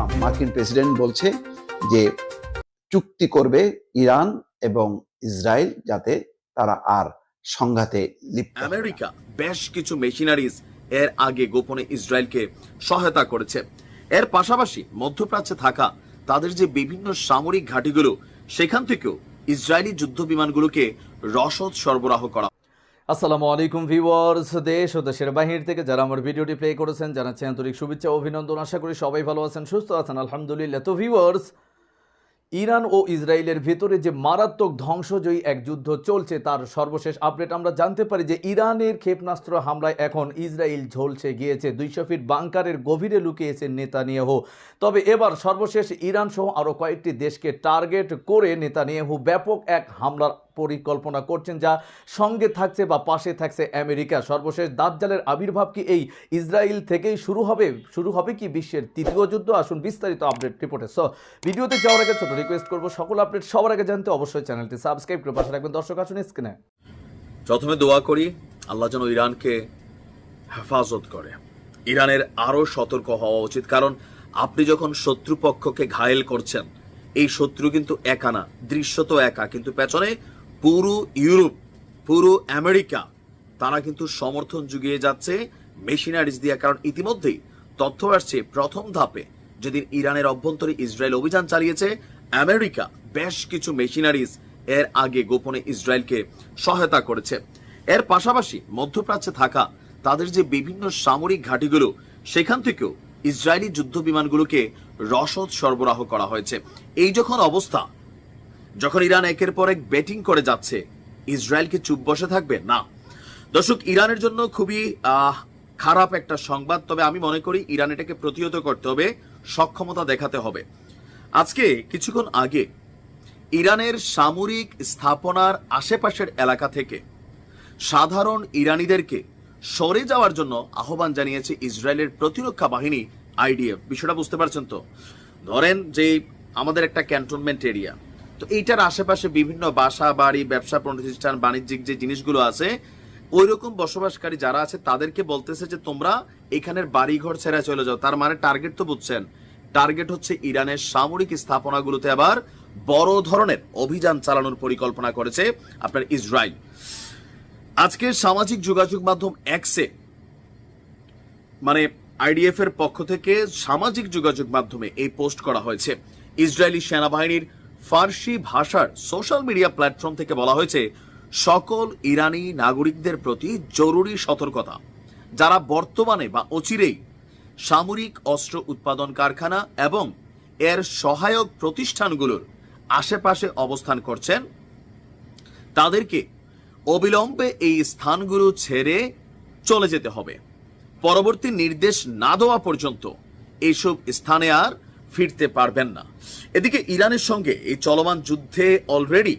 Trump মার্কিন president বলছে যে চুক্তি করবে ইরান এবং ইসরায়েল যাতে তারা আর সংঘাতে লিপ্ত আমেরিকা বেশ কিছু মেশিনারিজ এর আগে গোপনে ইসরায়েলকে সহায়তা করেছে। এর পাশাপাশি মধ্যপ্রাচ্যে থাকা তাদের যে বিভিন্ন সামরিক ঘাঁটিগুলো, সেখান থেকেও ইসরায়েলি যুদ্ধ বিমানগুলোকে রসদ সরবরাহ করা আসসালামু আলাইকুম ভিউয়ার্স, দেশ ও দেশের বাহির থেকে যারা আমার ভিডিওটি প্লে করেছেন জানাচ্ছি আন্তরিক শুভেচ্ছা অভিনন্দন। আশা করি সবাই ভালো আছেন, সুস্থ আছেন, আলহামদুলিল্লাহ। তো ভিউয়ার্স, ইরান ও ইসরায়েলের ভেতরে যে মারাত্মক ধ্বংসজয়ী এক যুদ্ধ চলছে, তার সর্বশেষ আপডেট আমরা জানতে পারি যে ইরানের ক্ষেপণাস্ত্র হামলায় এখন ইসরায়েল ঝলছে গিয়েছে, দুইশো ফিট বাংকারের গভীরে লুকিয়েছে নেতানিয়াহু। তবে এবার সর্বশেষ ইরান সহ আরও কয়েকটি দেশকে টার্গেট করে নেতানিয়াহু ব্যাপক এক হামলার পরিকল্পনা করছেন যা সঙ্গে থাকছে বা পাশে থাকছে আমেরিকা। সর্বশেষ দাজ্জালের আবির্ভাব কি এই ইসরায়েল থেকেই শুরু হবে? শুরু হবে কি বিশ্বের তৃতীয় যুদ্ধ? আসুন বিস্তারিত আপডেট রিপোর্টে। সো ভিডিওতে যাওয়ার আগে ছোট রিকোয়েস্ট করব, সকল আপডেট সবার আগে জানতে অবশ্যই চ্যানেলটি সাবস্ক্রাইব করে পাশে রাখবেন দর্শক, আসুন স্ক্রিনে প্রথমে দোয়া করি, আল্লাহ যেন ইরানকে হেফাজত করে। ইরানের আরও সতর্ক হওয়া উচিত, কারণ আপনি যখন শত্রুপক্ষকে ঘায়েল করছেন, এই শত্রু কিন্তু একা না, দৃশ্য তো একা, কিন্তু পেছনে পুরো ইউরোপ, পুরো আমেরিকা, তারা কিন্তু সমর্থন জুগিয়ে যাচ্ছে মেশিনারিজ দিয়ে। কারণ ইতিমধ্যেই তথ্য আসছে প্রথম ধাপে, যেদিন ইরানের অভ্যন্তরে ইসরায়েল অভিযান চালিয়েছে, আমেরিকা বেশ কিছু মেশিনারিজ এর আগে গোপনে ইসরায়েলকে সহায়তা করেছে। এর পাশাপাশি মধ্যপ্রাচ্যে থাকা তাদের যে বিভিন্ন সামরিক ঘাঁটিগুলো, সেখান থেকেও ইসরায়েলি যুদ্ধ বিমানগুলোকে রসদ সরবরাহ করা হয়েছে। এই যখন অবস্থা যখন ইরান একের পর এক ব্যাটিং করে যাচ্ছে ইসরায়েলকে চুপ বসে থাকবে? না। দর্শক, ইরানের জন্য খুবই খারাপ একটা সংবাদ। তবে আমি মনে করি ইরান এটাকে প্রতিহত করতে হবে, সক্ষমতা দেখাতে হবে। আজকে, কিছুক্ষণ আগে, ইরানের সামরিক স্থাপনার আশেপাশের এলাকা থেকে সাধারণ ইরানিদেরকে সরে যাওয়ার জন্য আহ্বান জানিয়েছে ইসরায়েলের প্রতিরক্ষা বাহিনী, আইডিএফ। বিষয়টা বুঝতে পারছেন তো? ধরেন যে, আমাদের একটা ক্যান্টনমেন্ট এরিয়া। তো এইটার আশেপাশে বিভিন্ন বাসা বাড়ি, ব্যবসা, প্রতিষ্ঠান, বাণিজ্যিক যে জিনিসগুলো আছে ওই রকম বসবাসকারী যারা আছে, তাদেরকে বলতেছে যে তোমরা এখানের বাড়িঘর ছেড়ে চলে যাও। তার মানে টার্গেট তো বুঝছেন। টার্গেট হচ্ছে ইরানের সামরিক স্থাপনাগুলোতে আবার বড় ধরনের অভিযান চালানোর পরিকল্পনা করেছে আপনার ইসরায়েল। আজকে সামাজিক যোগাযোগ মাধ্যম এক্সে মানে আইডিএফ এর পক্ষ থেকে সামাজিক যোগাযোগ মাধ্যমে এই পোস্ট করা হয়েছে। ইসরায়েলি সেনাবাহিনীর ফার্সি ভাষার সোশ্যাল মিডিয়া প্ল্যাটফর্ম থেকে বলা হয়েছে, সকল ইরানি নাগরিকদের প্রতি জরুরি সতর্কতা। যারা বর্তমানে বা অচিরেই সামরিক অস্ত্র উৎপাদন কারখানা এবং এর সহায়ক প্রতিষ্ঠানগুলোর আশেপাশে অবস্থান করছেন, তাদেরকে অবিলম্বে এই স্থানগুলো ছেড়ে চলে যেতে হবে। পরবর্তী নির্দেশ না দেওয়া পর্যন্ত এইসব স্থানে আর ফিরতে পারবেন না। এদিকে ইরানের সঙ্গে এই চলমান যুদ্ধে অলরেডি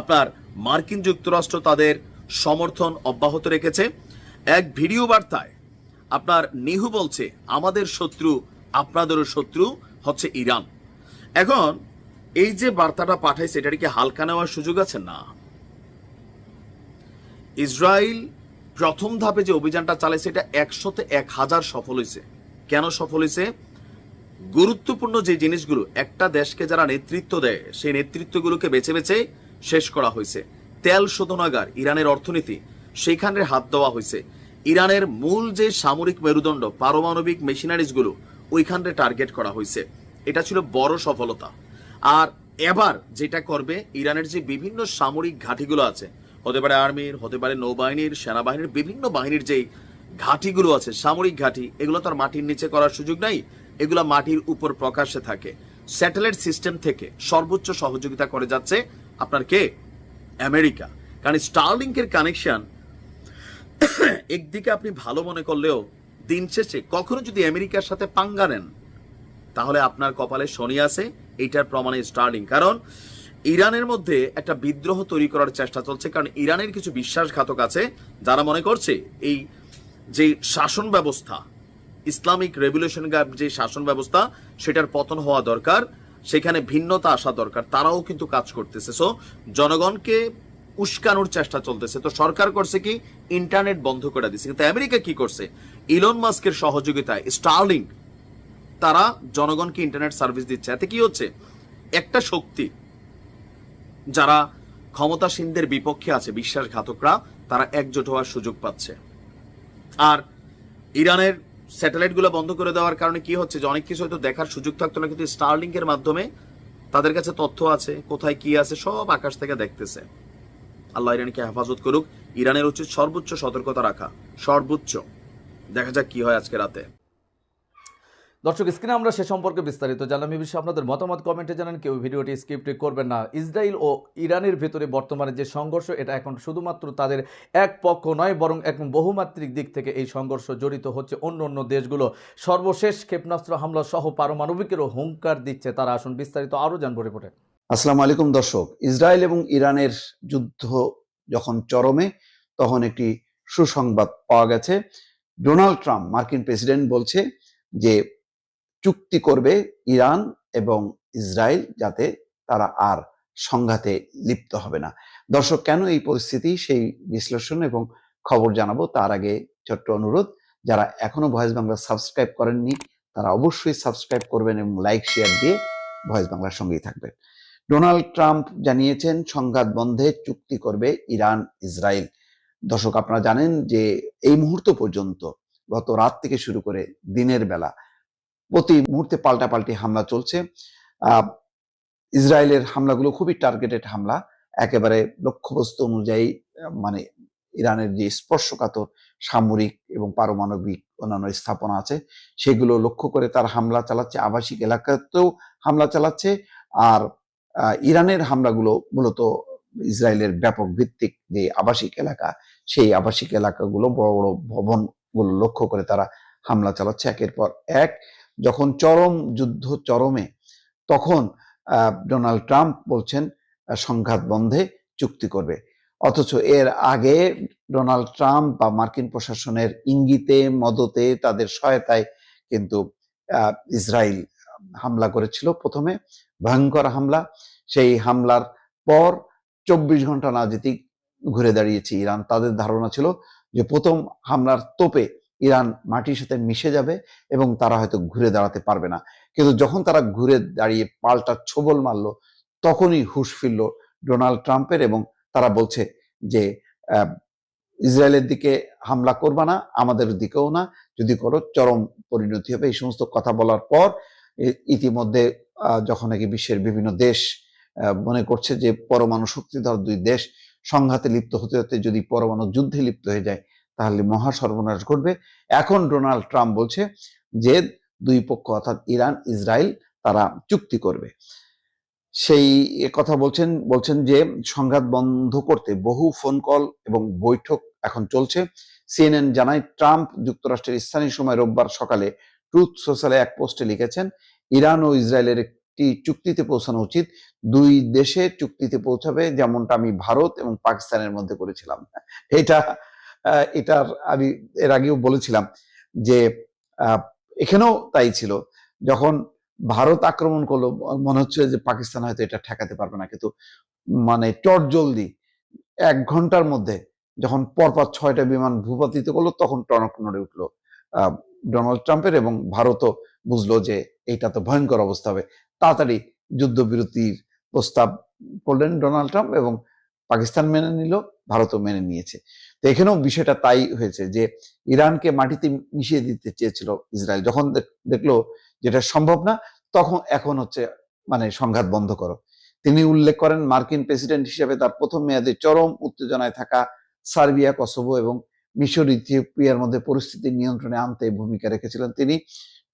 আপনার মার্কিন যুক্তরাষ্ট্র তাদের সমর্থন অব্যাহত রেখেছে। এক ভিডিও বার্তায় আপনার নিহু বলছে, আমাদের শত্রু আপনাদেরও শত্রু হচ্ছে ইরান। এখন এই যে বার্তাটা পাঠাইছে এটা কি হালকা নেওয়ার সুযোগ আছে? না। ইসরায়েল প্রথম ধাপে যে অভিযানটা চালাইছে এটা একশোতে এক হাজার সফল হয়েছে। কেন সফল হয়েছে? গুরুত্বপূর্ণ যে জিনিসগুলো একটা দেশকে যারা নেতৃত্ব দেয়, সেই নেতৃত্বগুলোকে বেছে বেছে শেষ করা হয়েছে। তেল শোধনাগার, ইরানের অর্থনীতি সেইখানে হাত দেওয়া হয়েছে। ইরানের মূল যে সামরিক মেরুদণ্ড, পারমাণবিক মেশিনারিজগুলো ওইখানে টার্গেট করা হয়েছে। এটা ছিল বড় সফলতা। আর এবার যেটা করবে, ইরানের যে বিভিন্ন সামরিক ঘাঁটিগুলো আছে, হতে পারে আর্মির, হতে পারে নৌবাহিনীর, সেনাবাহিনীর, বিভিন্ন বাহিনীর যেই ঘাঁটিগুলো আছে, সামরিক ঘাঁটি, এগুলো তো আর মাটির নিচে করার সুযোগ নাই। এগুলো মাটির উপর প্রকাশ্যে থাকে। স্যাটেলাইট সিস্টেম থেকে সর্বোচ্চ সহযোগিতা করে যাচ্ছে আপনার কে? আমেরিকা কারণ স্টারলিংকের কানেকশন একদিকে আপনি ভালো মনে করলেও দিন শেষে কখনো যদি আমেরিকার সাথে পাঙ্গা নেন, তাহলে আপনার কপালে শনি আছে এইটার প্রমাণে স্টার্লিং কারণ ইরানের মধ্যে একটা বিদ্রোহ তৈরি করার চেষ্টা চলছে, কারণ ইরানের কিছু বিশ্বাসঘাতক আছে যারা মনে করছে এই যে শাসন ব্যবস্থা ইসলামিক রেভলিউশন যে শাসন ব্যবস্থা, সেটার পতন হওয়া দরকার। সেখানে ভিন্নতা আসা দরকার। তারাও কিন্তু কাজ করতেছে। সো জনগণকে উস্কানোর চেষ্টা চলতেছে। তো সরকার করছে কি? ইন্টারনেট বন্ধ করে দিচ্ছে কিন্তু আমেরিকা কি করছে? ইলন মাস্কের সহযোগিতায় স্টার্লিং তারা জনগণকে ইন্টারনেট সার্ভিস দিচ্ছে। এতে কি হচ্ছে? একটা শক্তি, যারা ক্ষমতাসীনদের বিপক্ষে আছে, বিশ্বাসঘাতকরা, তারা একজোট হওয়ার সুযোগ পাচ্ছে। আর ইরানের স্যাটেলাইটগুলো বন্ধ করে দেওয়ার কারণে কি হচ্ছে যে অনেক কিছু হয়তো দেখার সুযোগ থাকতো না, কিন্তু স্টারলিংকের মাধ্যমে তাদের কাছে তথ্য আছে, কোথায় কি আছে, সব আকাশ থেকে দেখতেছে। আল্লাহ ইরানকে হেফাজত করুক, ইরানের উচিত সর্বোচ্চ সতর্কতা রাখা, সর্বোচ্চ। দেখা যাক কি হয় আজকে রাতে। দর্শক, স্ক্রিনে আমরা সে সম্পর্কে বিস্তারিত জানলাম। এই বিষয়ে আপনাদের মতামত, কমেন্টে জানান। কেউ ভিডিওটি স্কিপ করবেন না। ইসরায়েল ও ইরানের ভেতরে বর্তমানে যে সংঘর্ষ, এটা এখন শুধুমাত্র তাদের এক পক্ষ নয়, বরং এক বহুমাত্রিক দিক থেকে এই সংঘর্ষ জড়িত হচ্ছে অন্য অন্য দেশগুলো। সর্বশেষ ক্ষেপণাস্ত্র হামলা সহ পারমাণবিকেরও হুঙ্কার দিচ্ছে তারা। আসুন বিস্তারিত আরও জানব রিপোর্টে। আসসালামু আলাইকুম দর্শক। ইসরায়েল এবং ইরানের যুদ্ধ যখন চরমে, তখন একটি সুসংবাদ পাওয়া গেছে। ডোনাল্ড ট্রাম্প, মার্কিন প্রেসিডেন্ট, বলছে যে চুক্তি করবে ইরান এবং ইসরায়েল যাতে তারা আর সংঘাতে লিপ্ত হবে না। দর্শক, কেন এই পরিস্থিতি? সেই বিশ্লেষণ এবং খবর জানাব। তার আগে ছোট্ট অনুরোধ, যারা এখনও ভয়েস বাংলা সাবস্ক্রাইব করেননি, তারা অবশ্যই সাবস্ক্রাইব করবেন এবং লাইক, শেয়ার দিয়ে ভয়েস বাংলার সঙ্গেই থাকবেন। ডোনাল্ড ট্রাম্প জানিয়েছেন, সংঘাত বন্ধে চুক্তি করবে ইরান, ইসরায়েল। দর্শক, আপনারা জানেন যে এই মুহূর্ত পর্যন্ত গত রাত থেকে শুরু করে দিনের বেলা প্রতি মুহূর্তে পাল্টাপাল্টি হামলা চলছে। ইসরায়েলের হামলাগুলো খুবই টার্গেটেড হামলা। একেবারে লক্ষ্যবস্তু অনুযায়ী মানে ইরানের যে স্পর্শকাতর সামরিক এবং পারমাণবিক অন্যান্য স্থাপনা আছে, সেগুলো লক্ষ্য করে তার হামলা চালাচ্ছে। আবাসিক এলাকাতেও হামলা চালাচ্ছে। আর ইরানের হামলাগুলো মূলত ইসরায়েলের ব্যাপক ভিত্তিক যে আবাসিক এলাকা, সেই আবাসিক এলাকাগুলো বড় বড় ভবনগুলো লক্ষ্য করে তারা হামলা চালাচ্ছে। একের পর এক যখন চরম যুদ্ধ চরমে, তখন ডোনাল্ড ট্রাম্প বলছেন সংঘাত বন্ধে চুক্তি করবে। অথচ এর আগে ডোনাল্ড ট্রাম্প বা মার্কিন প্রশাসনের ইঙ্গিতে, মদতে তাদের সহায়তায় কিন্তু ইসরায়েল হামলা করেছিল প্রথমে, ভয়ঙ্কর হামলা। সেই হামলার পর চব্বিশ ঘণ্টা না ঘুরে দাঁড়িয়েছে ইরান। তাদের ধারণা ছিল যে প্রথম হামলার তোপে ইরান মাটির সাথে মিশে যাবে এবং তারা হয়তো ঘুরে দাঁড়াতে পারবে না। কিন্তু যখন তারা ঘুরে দাঁড়িয়ে পাল্টা ছোবল মারলো, তখনই হুশ ফিরল ডোনাল্ড ট্রাম্পের এবং তারা বলছে যে ইসরায়েলের দিকে হামলা করবা না, আমাদের দিকেও না। যদি করো, চরম পরিণতি হবে। এই সমস্ত কথা বলার পর ইতিমধ্যে যখন নাকি বিশ্বের বিভিন্ন দেশ মনে করছে যে, পরমাণু শক্তিধর দুই দেশ সংঘাতে লিপ্ত হতে হতে যদি পরমাণু যুদ্ধে লিপ্ত হয়ে যায় তাহলে মহা সর্বনাশ ঘটবে। এখন ডোনাল্ড ট্রাম্প বলছে যে দুই পক্ষ অর্থাৎ ইরান, ইসরায়েল তারা চুক্তি করবে। সেই কথা বলছেন বলছেন যে সংঘাত বন্ধ করতে বহু ফোন কল এবং বৈঠক এখন চলছে। সিএনএন জানায় ট্রাম্প যুক্তরাষ্ট্রের স্থানীয় সময় রোববার সকালে ট্রুথ সোশ্যালে এক পোস্টে লিখেছেন, ইরান ও ইসরায়েলের একটি চুক্তিতে পৌঁছানো উচিত। দুই দেশে চুক্তিতে পৌঁছাবে যেমনটা আমি ভারত এবং পাকিস্তানের মধ্যে করেছিলাম। এটা এটার আমি এর আগেও বলেছিলাম যে এখানেও তাই ছিল। যখন ভারত আক্রমণ করল, মনে হচ্ছে যে পাকিস্তান হয়তো এটা ঠেকাতে পারবে না। কিন্তু মানে চট জলদি এক ঘণ্টার মধ্যে যখন পরপর ছয়টা বিমান ভূপাতিত করল, তখন টনক নড়ে উঠল ডোনাল্ড ট্রাম্পের এবং ভারতও বুঝলো যে এটা তো ভয়ঙ্কর অবস্থা হবে। তাড়াতাড়ি যুদ্ধবিরতির প্রস্তাব করলেন ডোনাল্ড ট্রাম্প এবং পাকিস্তান মেনে নিল, ভারতও মেনে নিয়েছে। এখানেও বিষয়টা তাই হয়েছে যে ইরানকে মাটিতে মিশিয়ে দিতে চেয়েছিল ইসরায়েল। যখন দেখল যেটা সম্ভব না, তখন এখন হচ্ছে মানে সংঘাত বন্ধ করো। তিনি উল্লেখ করেন মার্কিন প্রেসিডেন্ট হিসেবে তার প্রথম মেয়াদে চরম উত্তেজনায় থাকা সার্বিয়া, কসোভো এবং মিশর, ইথিওপিয়ার মধ্যে পরিস্থিতি নিয়ন্ত্রণে আনতে ভূমিকা রেখেছিলেন তিনি।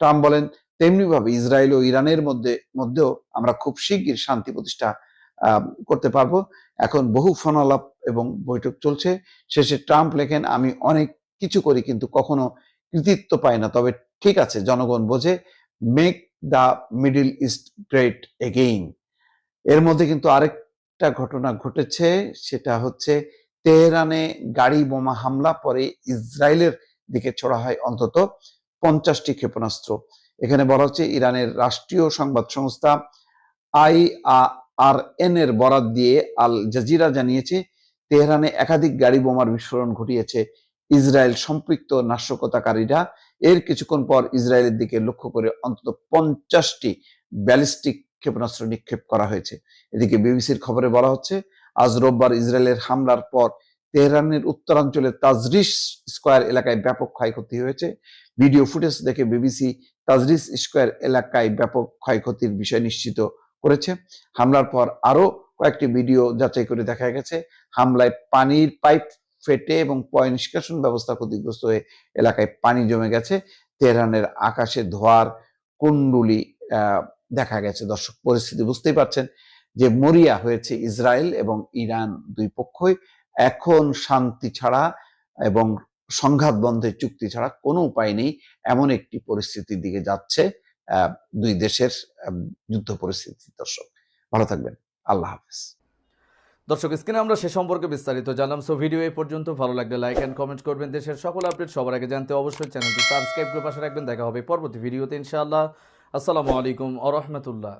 ট্রাম্প বলেন, তেমনিভাবে ইসরায়েল ও ইরানের মধ্যে, মধ্যেও আমরা খুব শীঘ্র শান্তি প্রতিষ্ঠা করতে পারব। এখন বহু ফোনালাপ এবং বৈঠক চলছে। শেষে ট্রাম্প লেখেন, আমি অনেক কিছু করি কিন্তু কখনো কৃতিত্ব পাই না। তবে ঠিক আছে, জনগণ বোঝে make the middle east great again এর মধ্যে কিন্তু আরেকটা ঘটনা ঘটেছে, সেটা হচ্ছে তেহরানে গাড়ি বোমা হামলা, পরে ইসরায়েলের দিকে ছোড়া হয় অন্তত পঞ্চাশটি ক্ষেপণাস্ত্র। এখানে বলা হচ্ছে, ইরানের রাষ্ট্রীয় সংবাদ সংস্থা আই আর এন এর বরাত দিয়ে আল জাজিরা জানিয়েছে, তেহরানে একাধিক গাড়ি বোমার বিস্ফোরণ ঘটিয়েছে। ইসরায়েল সম্পৃক্ত নাশকতাকারীরা এর কিছুক্ষণ পর ইসরায়েলের দিকে লক্ষ্য করে অন্তত পঞ্চাশটি ব্যালিস্টিক ক্ষেপণাস্ত্র নিক্ষেপ করা হয়েছে। এদিকে বিবিসির খবরে বলা হচ্ছে, আজ রোববার ইসরায়েলের হামলার পর তেহরানের উত্তরাঞ্চলে তাজরিস স্কোয়ার এলাকায় ব্যাপক ক্ষয়ক্ষতি হয়েছে। ভিডিও ফুটেজ দেখে বিবিসি তাজরিস স্কোয়ার এলাকায় ব্যাপক ক্ষয়ক্ষতির বিষয় নিশ্চিত করেছে। হামলার পর আরও কয়েকটি ভিডিও যাচাই করে দেখা গেছে, হামলায় পানির পাইপ ফেটে এবং পয় নিষ্কাশন ব্যবস্থা ক্ষতিগ্রস্ত হয়ে এলাকায় পানি জমে গেছে। তেহরানের আকাশে ধোয়ার কুণ্ডুলি দেখা গেছে। দর্শক, পরিস্থিতি বুঝতেই পারছেন যে মরিয়া হয়েছে ইসরায়েল এবং ইরান দুই পক্ষই। এখন শান্তি ছাড়া এবং সংঘাত বন্ধের চুক্তি ছাড়া কোনো উপায় নেই। এমন একটি পরিস্থিতির দিকে যাচ্ছে। দুই দেশের যুদ্ধ পরিস্থিতি দর্শক। ভালো থাকবেন। আল্লাহ হাফেজ। দর্শক, স্ক্রিনে আমরা সে সম্পর্কে বিস্তারিত জানলাম সো ভিডিও এই পর্যন্ত। ভালো লাগলে লাইক অ্যান্ড কমেন্ট করবেন। দেশের সকল আপডেট সবার আগে জানতে অবশ্যই চ্যানেলটি সাবস্ক্রাইব করে পাশে রাখবেন। দেখা হবে পরবর্তী ভিডিওতে ইনশাআল্লাহ। আসসালামু আলাইকুম আ রহমতুল্লাহ।